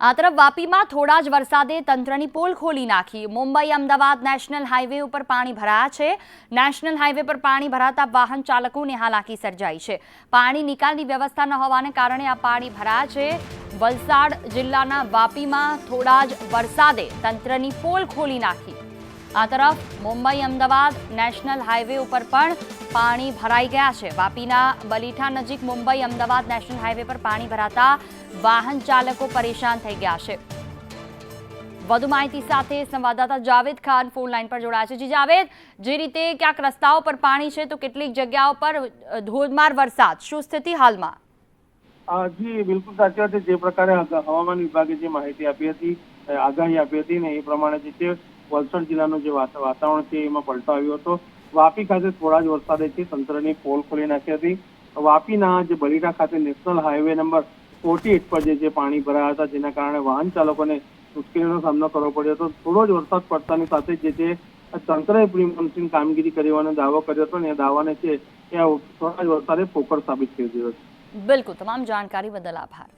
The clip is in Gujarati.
આ તરફ વાપીમાં થોડા જ વરસાદે તંત્રની પોલ ખોલી નાખી. મુંબઈ, અમદાવાદ નેશનલ હાઈવે ઉપર પાણી ભરાયા છે. નેશનલ હાઈવે પર પાણી ભરાતા વાહન ચાલકોને હાલાકી સર્જાઈ છે. પાણી નિકાલની વ્યવસ્થા ન હોવાને કારણે આ પાણી ભરાયા છે. વલસાડ જિલ્લાના વાપીમાં થોડા જ વરસાદે તંત્રની પોલ ખોલી નાખી. આ તરફ મુંબઈ અમદાવાદ નેશનલ હાઈવે ઉપર પણ પાણી ભરાઈ ગયા છે. વાપીના બલીઠા નજીક મુંબઈ અમદાવાદ નેશનલ હાઈવે પર પાણી ભરાતા વાહન ચાલકો પરેશાન થઈ ગયા છે. વધુ માહિતી સાથે સંવાદદાતા જાવેદ ખાન ફોન લાઈન પર જોડાયા છે. જી જાવેદ, જે રીતે ક્યાંક રસ્તાઓ પર પાણી છે, તો કેટલીક જગ્યાઓ પર ધોધમાર વરસાદ. શું સ્થિતિ હાલમાં? જી, બિલકુલ સાચી વાત છે. જે પ્રકારે હવામાન વિભાગે જે માહિતી આપી હતી આગાહી આપી હતી ને એ પ્રમાણે જે છે વલસાડ જિલ્લાનું જે વાતાવરણ છે, એમાં પલટો આવ્યો હતો. વાપી ખાતે થોડા જ વરસાદે છે, તંત્રની પોલ ખોલી નાખી હતી. વાપીના જે બલીડા ખાતે national highway number forty eight પર જે પાણી ભરાયા હતા, જેના કારણે વાહન ચાલકોને મુશ્કેલીનો સામનો કરવો પડ્યો હતો. થોડો જ વરસાદ પડતાની સાથે જ છે તંત્રએ પ્રી કામગીરી કરવાનો દાવો કર્યો હતો અને દાવાને છે એ થોડા જ વરસાદે પોકળ સાબિત થઈ ગયો છે. બિલકુલ, તમામ જાણકારી બદલ આભાર.